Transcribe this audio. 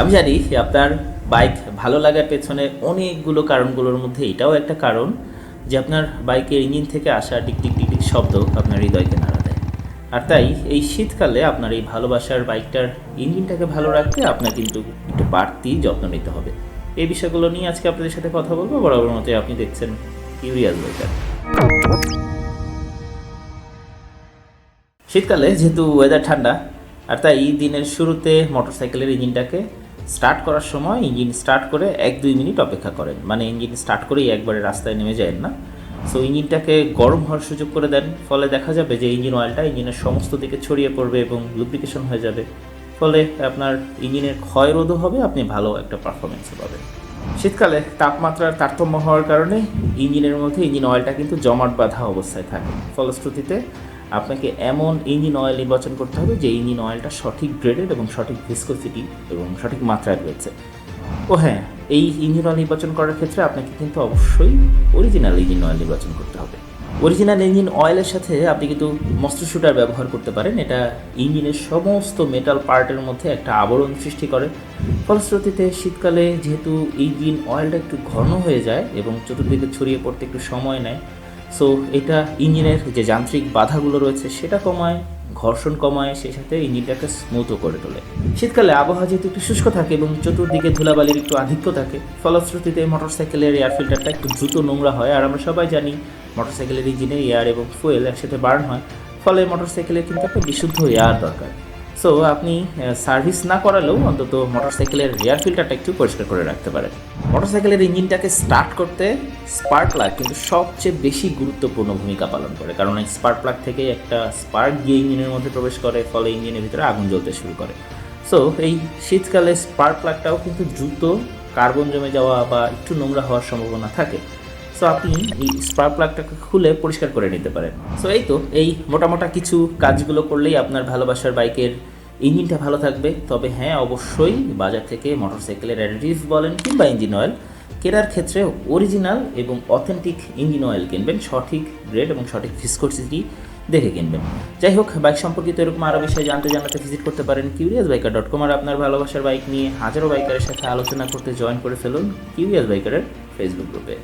আমি জানি আপনার বাইক ভালো লাগার পেছনে অনেকগুলো কারণগুলোর মধ্যে এটাও একটা কারণ যে আপনার বাইকের ইঞ্জিন থেকে আসা টিক টিক টিক টিক শব্দ আপনার হৃদয়কে নাড়া দেয়। আর তাই এই শীতকালে আপনার এই ভালোবাসার বাইকটার ইঞ্জিনটাকে ভালো রাখতে আপনার কিন্তু একটু বাড়তি যত্ন নিতে হবে। এই বিষয়গুলো নিয়ে আজকে আপনাদের সাথে কথা বলব। বরাবর মতো আপনি দেখছেন কিউরিয়াস বাইকার শীতকালে যেহেতু ওয়েদার ঠান্ডা, আর তাই দিনের শুরুতে মোটরসাইকেলের ইঞ্জিনটাকে স্টার্ট করার সময় ইঞ্জিন স্টার্ট করে এক দুই মিনিট অপেক্ষা করেন। মানে ইঞ্জিন স্টার্ট করেই একবারে রাস্তায় নেমে যায় না। সো ইঞ্জিনটাকে গরম হওয়ার সুযোগ করে দেন। ফলে দেখা যাবে যে ইঞ্জিন অয়েলটা ইঞ্জিনের সমস্ত দিকে ছড়িয়ে পড়বে এবং লুব্রিকেশন হয়ে যাবে। ফলে আপনার ইঞ্জিনের ক্ষয় রোধও হবে, আপনি ভালো একটা পারফরমেন্সও পাবেন। শীতকালে তাপমাত্রার তারতম্য হওয়ার কারণে ইঞ্জিনের মধ্যে ইঞ্জিন অয়েলটা কিন্তু জমাট বাঁধা অবস্থায় থাকে। ফলশ্রুতিতে আপনাকে এমন ইঞ্জিন অয়েল নির্বাচন করতে হবে যে ইঞ্জিন অয়েলটা সঠিক গ্রেডেড এবং সঠিক ভিসকোসিটি এবং সঠিক মাত্রায় রয়েছে। ও হ্যাঁ এই ইঞ্জিন অয়েল নির্বাচন করার ক্ষেত্রে আপনাকে কিন্তু অবশ্যই অরিজিনাল ইঞ্জিন অয়েল নির্বাচন করতে হবে। অরিজিনাল ইঞ্জিন অয়েলের সাথে আপনি কিন্তু মস্টার শুটার ব্যবহার করতে পারেন। এটা ইঞ্জিনের সমস্ত মেটাল পার্টের মধ্যে একটা আবরণ সৃষ্টি করে। ফলশ্রুতিতে শীতকালে যেহেতু ইঞ্জিন অয়েলটা একটু ঘন হয়ে যায় এবং চতুর্দিকে ছড়িয়ে পড়তে একটু সময় নেয় সো এটা ইঞ্জিনের যে যান্ত্রিক বাধাগুলো রয়েছে, সেটা কমায়, ঘর্ষণ কমায়, সেই সাথে ইঞ্জিনটাকে স্মুথও করে তোলে। শীতকালে আবহাওয়া যেহেতু একটু শুষ্ক থাকে এবং চতুর্দিকে ধুলাবালির একটু আধিক্য থাকে, ফলশ্রুতিতে মোটরসাইকেলের এয়ার ফিল্টারটা একটু দ্রুত নোংরা হয়, আর আমরা সবাই জানি মোটরসাইকেলের ইঞ্জিনে এয়ার এবং ফুয়েল একসাথে বার্ন হয়, ফলে মোটরসাইকেলের কিন্তু একটা বিশুদ্ধ এয়ার দরকার। সো আপনি সার্ভিস না করালেও অন্তত মোটরসাইকেলের এয়ার ফিল্টারটা একটু পরিষ্কার করে রাখতে পারেন। মোটরসাইকেলের ইঞ্জিনটাকে স্টার্ট করতে স্পার্ক প্লাগ কিন্তু সবচেয়ে বেশি গুরুত্বপূর্ণ ভূমিকা পালন করে। কারণ এই স্পার্ক প্লাগ থেকে একটা স্পার্ক গিয়ে ইঞ্জিনের মধ্যে প্রবেশ করে, ফলে ইঞ্জিনের ভিতরে আগুন জ্বলতে শুরু করে। সো এই শীতকালে স্পার্ক প্লাগটাও কিন্তু দ্রুত কার্বন জমে যাওয়া বা একটু নোংরা হওয়ার সম্ভাবনা থাকে। সো আপনি এই স্পার্ক প্লাগটাকে খুলে পরিষ্কার করে নিতে পারেন। সো এই তো, এই মোটামোটা কিছু কাজগুলো করলেই আপনার ভালোবাসার বাইকের ইঞ্জিনটা ভালো থাকবে। তবে হ্যাঁ অবশ্যই বাজার থেকে মোটরসাইকেলের অ্যাডিটিভ বলেন কিংবা ইঞ্জিন অয়েল কেনার ক্ষেত্রে অরিজিনাল এবং অথেন্টিক ইঞ্জিন অয়েল কিনবেন। সঠিক গ্রেড এবং সঠিক ভিসকোসিটি দেখে কিনবেন। যাই হোক বাইক সম্পর্কিত এরকম আরও বিষয়ে জানতে জানাতে ভিজিট করতে পারেন কিউরিয়াস বাইকার ডট কম আর আপনার ভালোবাসার বাইক নিয়ে হাজারো বাইকারের সাথে আলোচনা করতে জয়েন করে ফেলুন কিউরিয়াস বাইকারের ফেসবুক গ্রুপে